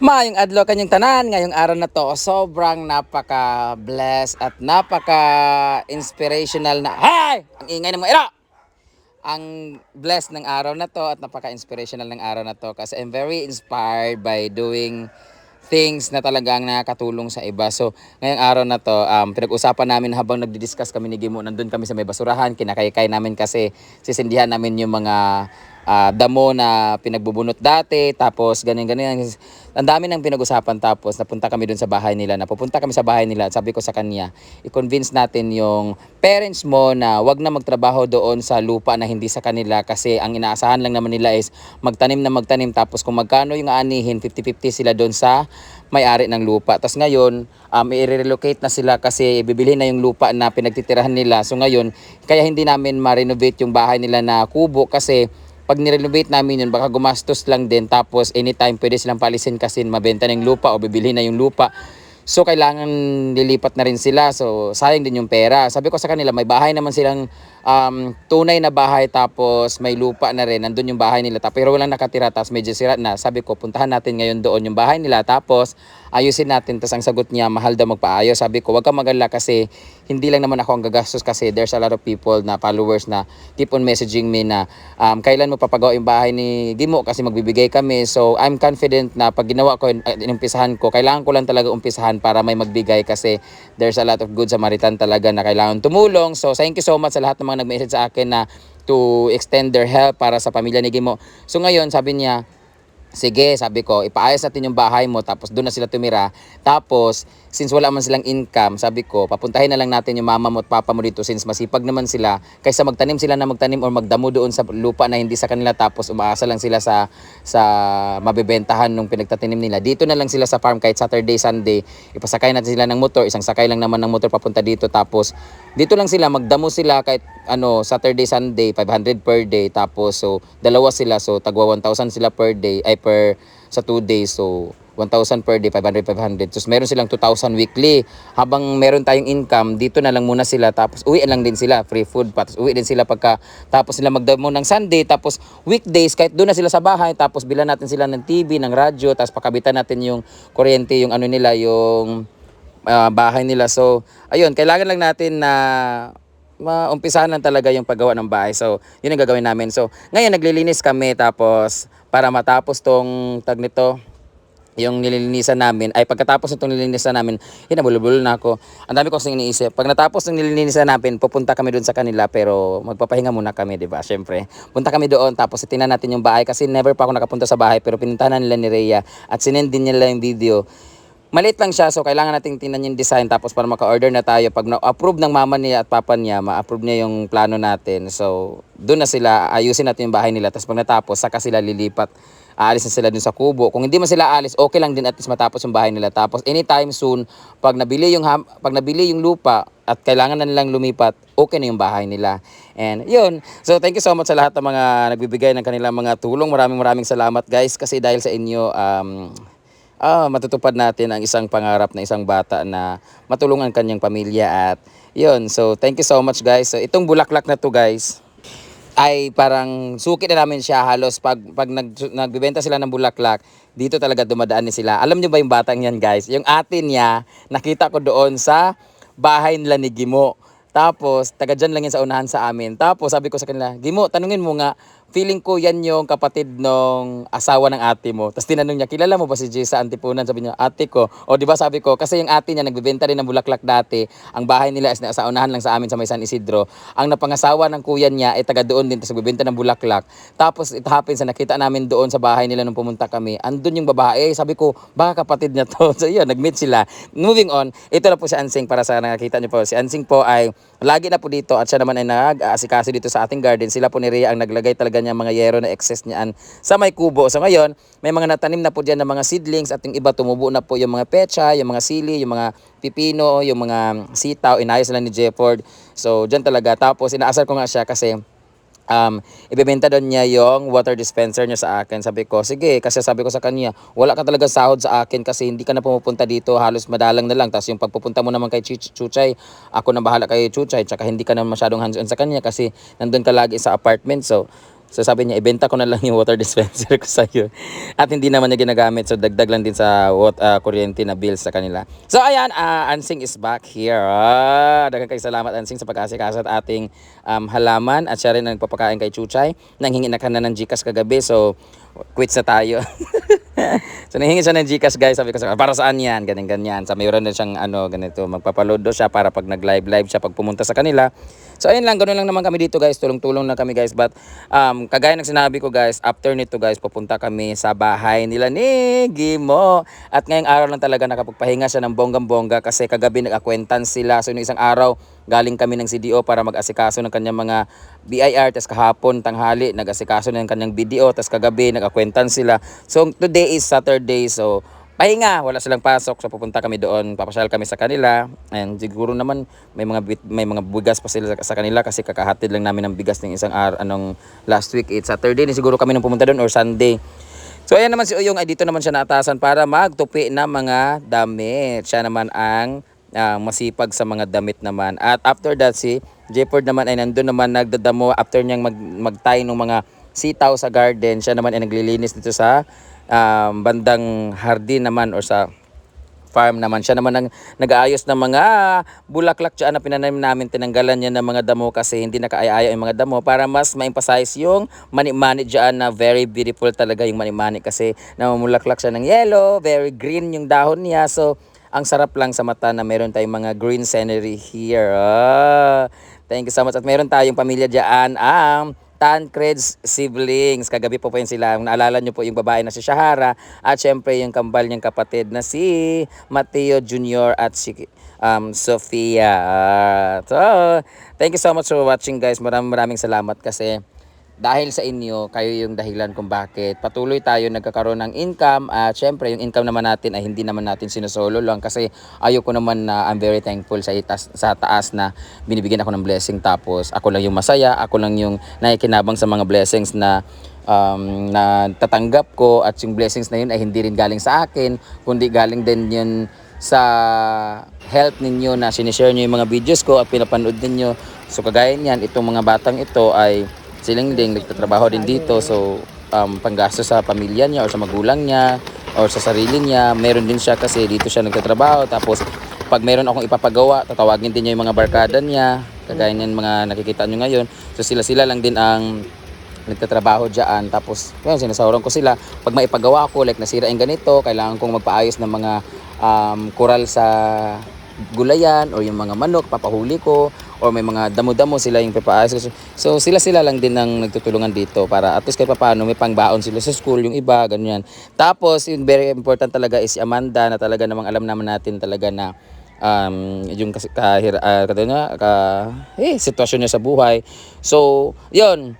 Maayong adlaw kanyang tanan ngayong araw na to. Sobrang napaka-blessed at napaka-inspirational na. Hay! Ang ingay ng mga ira! Ang blessed ng araw na to at napaka-inspirational ng araw na to kasi I'm very inspired by doing things na talagang nakakatulong sa iba. So, ngayong araw na to, um, pinag-usapan namin habang nagdi-discuss kami ni Gimo, nandun kami sa may basurahan, kinakaykay namin kasi sisindihan namin yung mga ah, damo na pinagbubunot dati, tapos ganyan ganyan. Ang dami nang pinag-usapan tapos napunta kami dun sa bahay nila. Napupunta kami sa bahay nila sabi ko sa kanya, i-convince natin yung parents mo na wag na magtrabaho doon sa lupa na hindi sa kanila kasi ang inaasahan lang naman nila is magtanim na magtanim tapos kung magkano yung aanihin, 50-50 sila doon sa may-ari ng lupa. Tapos ngayon, um, i-relocate na sila kasi bibili na yung lupa na pinagtitirahan nila. So ngayon, kaya hindi namin ma-renovate yung bahay nila na kubo kasi pag nirenovate namin yun, baka gumastos lang din. Tapos anytime pwede silang palisin kasi mabenta yung lupa o bibili na yung lupa. So kailangan lilipat na rin sila. So sayang din yung pera. Sabi ko sa kanila, may bahay naman silang um, tunay na bahay tapos may lupa na rin. Nandun yung bahay nila. Tapos pero walang nakatira tapos medyo sira na. Sabi ko, puntahan natin ngayon doon yung bahay nila. Tapos ayusin natin. Tapos ang sagot niya, mahal daw magpaayos. Sabi ko, wag kang magala kasi hindi lang naman ako ang gagastos kasi there's a lot of people na followers na keep on messaging me na um, kailan mo papagawa yung bahay ni Gimo kasi magbibigay kami. So I'm confident na pag ginawa ko, inumpisahan ko, kailangan ko lang talaga umpisahan para may magbigay kasi there's a lot of good Samaritan talaga na kailangan tumulong. So thank you so much sa lahat ng mga nag-message sa akin na to extend their help para sa pamilya ni Gimo. So ngayon, sabi niya, Sige, sabi ko, ipaayos natin yung bahay mo tapos doon na sila tumira. Tapos, since wala man silang income, sabi ko, papuntahin na lang natin yung mama mo at papa mo dito since masipag naman sila. Kaysa magtanim sila na magtanim or magdamo doon sa lupa na hindi sa kanila tapos umaasa lang sila sa sa mabebentahan nung pinagtatanim nila. Dito na lang sila sa farm kahit Saturday, Sunday. Ipasakay natin sila ng motor, isang sakay lang naman ng motor papunta dito tapos dito lang sila magdamo sila kahit ano Saturday, Sunday, 500 per day tapos so dalawa sila so tagwa 1,000 sila per day ay per sa 2 days. So, 1,000 per day, 500, 500. So, meron silang 2,000 weekly. Habang meron tayong income, dito na lang muna sila. Tapos, uwi lang din sila. Free food pa. Tapos, uwi din sila pagka, tapos sila magdamo ng Sunday. Tapos, weekdays, kahit doon na sila sa bahay. Tapos, bilan natin sila ng TV, ng radyo. Tapos, pakabitan natin yung kuryente, yung ano nila, yung ah, bahay nila. So, ayun, kailangan lang natin na maumpisahan lang talaga yung paggawa ng bahay. So, yun ang gagawin namin. So, ngayon naglilinis kami tapos para matapos tong tag nito, yung nililinisan namin, ay pagkatapos itong nililinisan namin, hinabulubul na ako. Ang dami ko kasing iniisip. Pag natapos ng nililinisan namin, pupunta kami doon sa kanila pero magpapahinga muna kami, di ba? Syempre. Punta kami doon tapos itinan natin yung bahay kasi never pa ako nakapunta sa bahay pero pinuntahan nila ni Rhea at sinend din nila yung video. Maliit lang siya so kailangan nating tingnan yung design tapos para maka-order na tayo pag na-approve ng mama niya at papa niya, ma-approve niya yung plano natin. So doon na sila ayusin natin yung bahay nila tapos pag natapos saka sila lilipat. Aalis na sila dun sa kubo. Kung hindi man sila alis, okay lang din at least matapos yung bahay nila. Tapos anytime soon, pag nabili yung ham- pag nabili yung lupa at kailangan na nilang lumipat, okay na yung bahay nila. And yun. So thank you so much sa lahat ng mga nagbibigay ng kanilang mga tulong. Maraming maraming salamat guys kasi dahil sa inyo um ah, matutupad natin ang isang pangarap na isang bata na matulungan kanyang pamilya at yun. So, thank you so much guys. So, itong bulaklak na to guys, ay parang suki na namin siya halos pag, pag nag, nagbibenta sila ng bulaklak, dito talaga dumadaan ni sila. Alam niyo ba yung batang yan guys? Yung atin niya, nakita ko doon sa bahay nila ni Gimo. Tapos, taga dyan lang yan sa unahan sa amin. Tapos, sabi ko sa kanila, Gimo, tanungin mo nga, feeling ko yan yung kapatid nung asawa ng ate mo. Tapos tinanong niya, kilala mo ba si Jay sa Antipunan? Sabi niya, ate ko. O di ba sabi ko, kasi yung ate niya nagbebenta rin ng bulaklak dati. Ang bahay nila is sa unahan lang sa amin sa may San Isidro. Ang napangasawa ng kuya niya ay taga doon din, tapos nagbebenta ng bulaklak. Tapos it happens na nakita namin doon sa bahay nila nung pumunta kami. Andun yung babae. Sabi ko, baka kapatid niya to. So yun, nag-meet sila. Moving on, ito na po si Ansing para sa nakakita niyo po. Si Ansing po ay lagi na po dito at siya naman ay nag-aasikaso dito sa ating garden. Sila po ni Rhea ang naglagay talaga niya mga yero na excess niyan sa may kubo. So ngayon, may mga natanim na po diyan ng mga seedlings at yung iba tumubo na po yung mga pecha, yung mga sili, yung mga pipino, yung mga sitaw, inayos lang ni Jefford. So diyan talaga. Tapos inaasar ko nga siya kasi um, ibebenta doon niya yung water dispenser niya sa akin. Sabi ko, sige, kasi sabi ko sa kanya, wala ka talaga sahod sa akin kasi hindi ka na pumupunta dito, halos madalang na lang. Tapos yung pagpupunta mo naman kay Chich- Chuchay, ako na bahala kay Chuchay, tsaka hindi ka na masyadong hands-on sa kanya kasi nandun ka lagi sa apartment. So, So sabi niya, ibenta ko na lang yung water dispenser ko sa'yo. At hindi naman niya ginagamit. So dagdag lang din sa wat, ah, kuryente na bills sa kanila. So ayan, ah, Ansing is back here. Ah, daghang kay salamat Ansing sa pag-asikaso at ating um, halaman. At siya rin nagpapakain kay Chuchay. Nanghingi na ka na ng Gcash kagabi. So quits na tayo. so nanghingi siya ng Gcash guys. Sabi ko sa para saan yan? Ganyan ganyan. So mayroon din siyang ano ganito. Magpapaload do siya para pag nag-live live siya pag pumunta sa kanila. So ayun lang, ganoon lang naman kami dito guys. Tulong-tulong na kami guys. But um, kagaya ng sinabi ko guys, after nito guys, pupunta kami sa bahay nila ni Gimo. At ngayong araw lang talaga nakapagpahinga siya ng bonggang-bongga kasi kagabi nag-acquaintance sila. So yung isang araw, galing kami ng CDO para mag-asikaso ng kanyang mga BIR. Tapos kahapon, tanghali, nag-asikaso ng kanyang BDO. Tapos kagabi, nag-acquaintance sila. So today is Saturday. So pahinga, wala silang pasok. So pupunta kami doon, papasyal kami sa kanila. And siguro naman may mga may mga bugas pa sila sa, sa kanila kasi kakahatid lang namin ng bigas ng isang araw anong last week. It's Saturday, ni siguro kami nung pumunta doon or Sunday. So ayan naman si Uyong ay dito naman siya naatasan para magtupi ng mga damit. Siya naman ang ah, masipag sa mga damit naman. At after that si Jefford naman ay nandun naman nagdadamo after niyang mag, magtay ng mga sitaw sa garden. Siya naman ay naglilinis dito sa um, bandang hardin naman or sa farm naman. Siya naman ang nag-aayos ng mga bulaklak dyan na pinanim namin. Tinanggalan niya ng mga damo kasi hindi nakaaya yung mga damo para mas ma-emphasize yung mani-mani dyan na very beautiful talaga yung mani-mani kasi namumulaklak siya ng yellow, very green yung dahon niya. So, ang sarap lang sa mata na meron tayong mga green scenery here. Ah, thank you so much. At meron tayong pamilya dyan ang Tancred's siblings. Kagabi po po yun sila. Naalala nyo po yung babae na si Shahara at syempre yung kambal niyang kapatid na si Mateo Jr. at si um, Sofia. Ah, so, thank you so much for watching guys. Maraming maraming salamat kasi dahil sa inyo, kayo yung dahilan kung bakit patuloy tayo nagkakaroon ng income at syempre yung income naman natin ay hindi naman natin sinosolo lang kasi ayoko naman na I'm very thankful sa itas, sa taas na binibigyan ako ng blessing tapos ako lang yung masaya, ako lang yung nakikinabang sa mga blessings na um, na tatanggap ko at yung blessings na yun ay hindi rin galing sa akin kundi galing din yun sa help ninyo na sinishare nyo yung mga videos ko at pinapanood ninyo. So kagaya niyan itong mga batang ito ay silang din nagtatrabaho din dito. So um, panggasto sa pamilya niya or sa magulang niya or sa sarili niya. Meron din siya kasi dito siya nagtatrabaho. Tapos pag meron akong ipapagawa tatawagin din niya yung mga barkada niya. Kagaya niyan mga nakikita nyo ngayon. So sila sila lang din ang nagtatrabaho dyan. Tapos yun, sinasawran ko sila. Pag maipagawa ko like nasira yung ganito kailangan kong magpaayos ng mga um, kural sa gulayan o yung mga manok papahuli ko or may mga damo-damo sila yung papaayos. So sila-sila lang din ang nagtutulungan dito para at least kahit paano may pangbaon sila sa school yung iba ganyan. Tapos yung very important talaga is si Amanda na talaga namang alam naman natin talaga na um, yung kahir uh, niya, ka, eh, sitwasyon niya sa buhay. So, yun,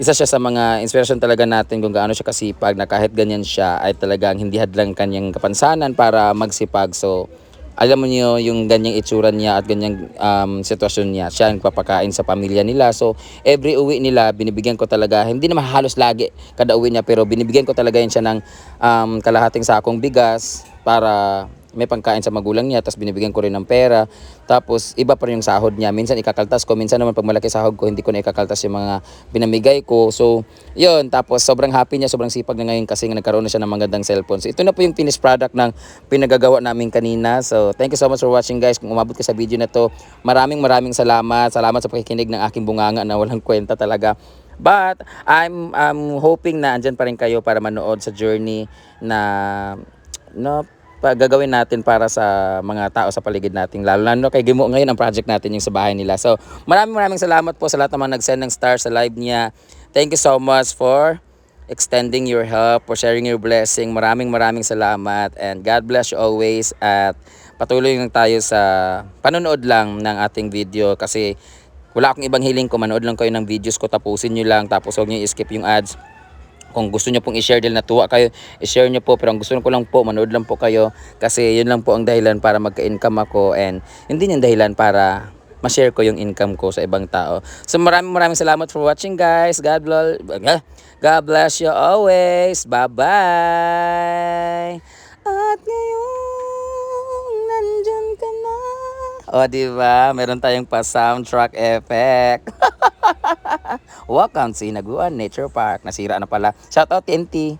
isa siya sa mga inspiration talaga natin kung gaano siya kasipag na kahit ganyan siya ay talagang hindi hadlang kanyang kapansanan para magsipag. So, alam mo niyo yung ganyang itsura niya at ganyang um, sitwasyon niya. Siya ang papakain sa pamilya nila. So, every uwi nila, binibigyan ko talaga, hindi naman halos lagi kada uwi niya, pero binibigyan ko talaga yun siya ng um, kalahating sakong bigas para may pangkain sa magulang niya, tapos binibigyan ko rin ng pera. Tapos iba pa rin yung sahod niya. Minsan ikakaltas ko, minsan naman pag malaki sahod ko, hindi ko na ikakaltas yung mga binamigay ko. So, yun. Tapos sobrang happy niya, sobrang sipag na ngayon kasi nagkaroon na siya ng magandang cellphone. So, ito na po yung finished product ng pinagagawa namin kanina. So, thank you so much for watching guys. Kung umabot ka sa video na to, maraming maraming salamat. Salamat sa pakikinig ng aking bunganga na walang kwenta talaga. But I'm I'm hoping na andyan pa rin kayo para manood sa journey na no gagawin natin para sa mga tao sa paligid natin lalo na no, kay Gimo ngayon ang project natin yung sa bahay nila. So maraming maraming salamat po sa lahat mga nag-send ng star sa live niya. Thank you so much for extending your help for sharing your blessing. Maraming maraming salamat and God bless you always. At patuloy lang tayo sa panonood lang ng ating video kasi wala akong ibang hiling ko manood lang kayo ng videos ko tapusin nyo lang tapos huwag nyo i-skip yung ads kung gusto niyo pong i-share dahil natuwa kayo, i-share niyo po. Pero ang gusto ko lang po, manood lang po kayo. Kasi yun lang po ang dahilan para magka-income ako. And hindi yung dahilan para ma-share ko yung income ko sa ibang tao. So maraming maraming salamat for watching guys. God bless, God bless you always. Bye-bye. At ngayon, nandyan ka na. O, di ba? Meron tayong pa soundtrack effect. Welcome to Inaguan Nature Park. Nasira na pala. Shout out TNT.